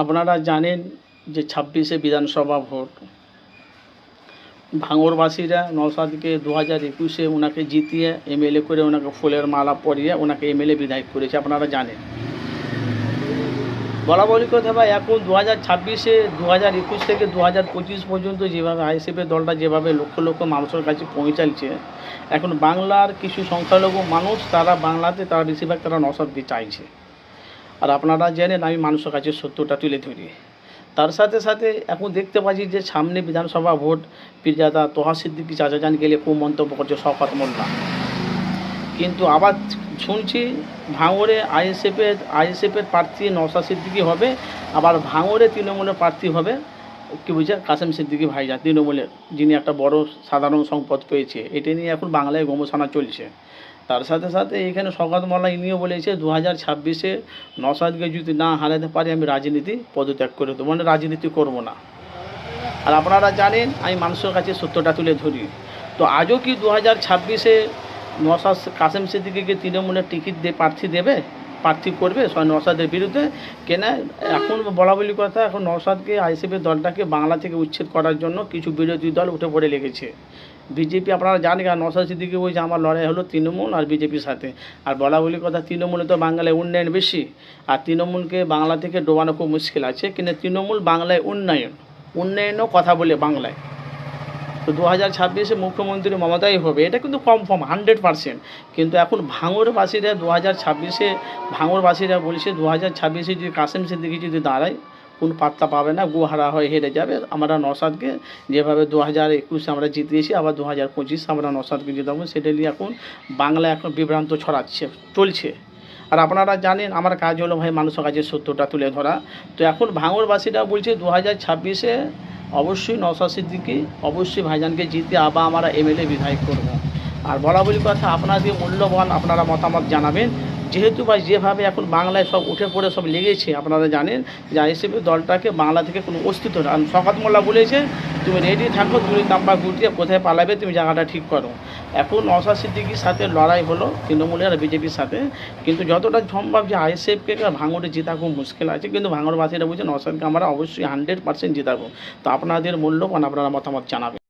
আপনারা জানেন যে ছাব্বিশে বিধানসভা ভোট। ভাঙড়বাসীরা নওসাদকে দু হাজার একুশে ওনাকে জিতিয়ে, এমএলএ করে ওনাকে ফুলের মালা পরিয়ে ওনাকে এমএলএ বিধায়ক করেছে, আপনারা জানেন। বলা বলি কথা ভাই, এখন দু হাজার ছাব্বিশে দু হাজার একুশ থেকে দু হাজার পঁচিশ পর্যন্ত যেভাবে আইএসএফের দলটা যেভাবে লক্ষ লক্ষ মানুষের কাছে পৌঁছাচ্ছে, এখন বাংলার কিছু সংখ্যালঘু মানুষ, তারা বাংলাতে, তারা বেশিরভাগ তারা নসাদকে চাইছে। আর আপনারা জানেন আমি মানুষের কাছে সত্যটা তুলে ধরি। তার সাথে সাথে এখন দেখতে পাচ্ছি যে সামনে বিধানসভা ভোট, পীরজাদা তোহা সিদ্দিকি চাচা জান গেলে খুব মন্তব্য করছে শওকত মোল্লা। কিন্তু আবার শুনছি ভাঙড়ে আইএসএফের আইএসএফের প্রার্থী নওশা সিদ্দিকি হবে, আবার ভাঙড়ে তৃণমূলের প্রার্থী হবে, কি বুঝছে কাসেম সিদ্দিকি ভাইজান, তৃণমূলের, যিনি একটা বড় সাধারণ সম্পদ পেয়েছে। এটা নিয়ে এখন বাংলায় গবেষণা চলছে। তার সাথে সাথে এখানে শওকত মোল্লা ইনিও বলেছে দু হাজার ছাব্বিশে নসাদকে যদি না হারাতে পারি আমি রাজনীতি পদত্যাগ করে দেবো। মানে রাজনীতি করব না। আর আপনারা জানেন, আমি মানুষের কাছে সত্যটা তুলে ধরি। তো আজও কি দু হাজার ছাব্বিশে নসাদ কাসেম সিদ্দিকিকে তৃণমূলের টিকিট দিয়ে প্রার্থী দেবে? প্রার্থী করবে? নসাদের বিরুদ্ধে? কেন? এখন বলা বলি কথা, এখন নসাদকে আইসিপি দলটাকে বাংলা থেকে উচ্ছেদ করার জন্য কিছু বিরোধী দল উঠে পড়ে লেগেছে। বিজেপি আপনারা জানেন আর নসাদ সিদ্দিকি বলছে, আমার লড়াই হলো তৃণমূল আর বিজেপির সাথে। আর বলা বলি কথা, তৃণমূলে তো বাংলায় উন্নয়ন বেশি, আর তৃণমূলকে বাংলা থেকে ডোবানো খুব মুশকিল আছে, কিন্তু তৃণমূল বাংলায় উন্নয়ন, উন্নয়নও কথা বলে বাংলায়। তো দু হাজার ছাব্বিশে মুখ্যমন্ত্রী মমতাই হবে, এটা কিন্তু কনফার্ম হান্ড্রেড পার্সেন্ট কিন্তু এখন ভাঙড়বাসীরা দু হাজার ছাব্বিশে ভাঙরবাসীরা বলছে দু হাজার ছাব্বিশে যদি কাসেম সিদ্দিকি যদি দাঁড়ায় কোন পাত্তা পাবে না, গুহারা হয়ে হেরে যাবে। আমরা নসাদকে যেভাবে দু হাজার একুশে আমরা জিতিয়েছি, আবার দু হাজার পঁচিশে আমরা নসাদকে জিতাবো সেটা নিয়ে এখন বাংলা এখন বিভ্রান্ত ছড়াচ্ছে, চলছে। আর আপনারা জানেন, আমার কাজ হলো ভাই মানুষের কাছে সত্যটা তুলে ধরা। তো এখন ভাঙড়বাসীরা বলছে দু হাজার ছাব্বিশে অবশ্যই নওশাদ সিদ্দিকি, অবশ্যই ভাইজানকে জিতে আবার আমরা এমএলএ বিধায়ক করব। আর বলা বলি কথা, আপনাদের মূল্যবান আপনারা মতামত জানাবেন। যেহেতু বা যেভাবে এখন বাংলায় সব উঠে পড়ে সব লেগেছে, আপনারা জানেন যে আইসিপি দলটাকে বাংলা থেকে কোনো অস্তিত্ব না শকাত মোল্লা বলেছে, তুমি রেডি থাকো, তুমি তাম্বা গুটিয়ে কোথায় পালাবে তুমি জায়গাটা ঠিক করো। এখন নওশাদ সিদ্দিকির সাথে লড়াই হলো তৃণমূলের আর বিজেপির সাথে। কিন্তু যতটা সম্ভব যে আইএসএফকে ভাঙড়ে জেতা খুব মুশকিল আছে। কিন্তু ভাঙড়বাসীরা বুঝছে নওশাদকে আমরা অবশ্যই হান্ড্রেড পার্সেন্ট জেতাবো। তো আপনাদের মূল্যবান আপনারা মতামত জানাবেন।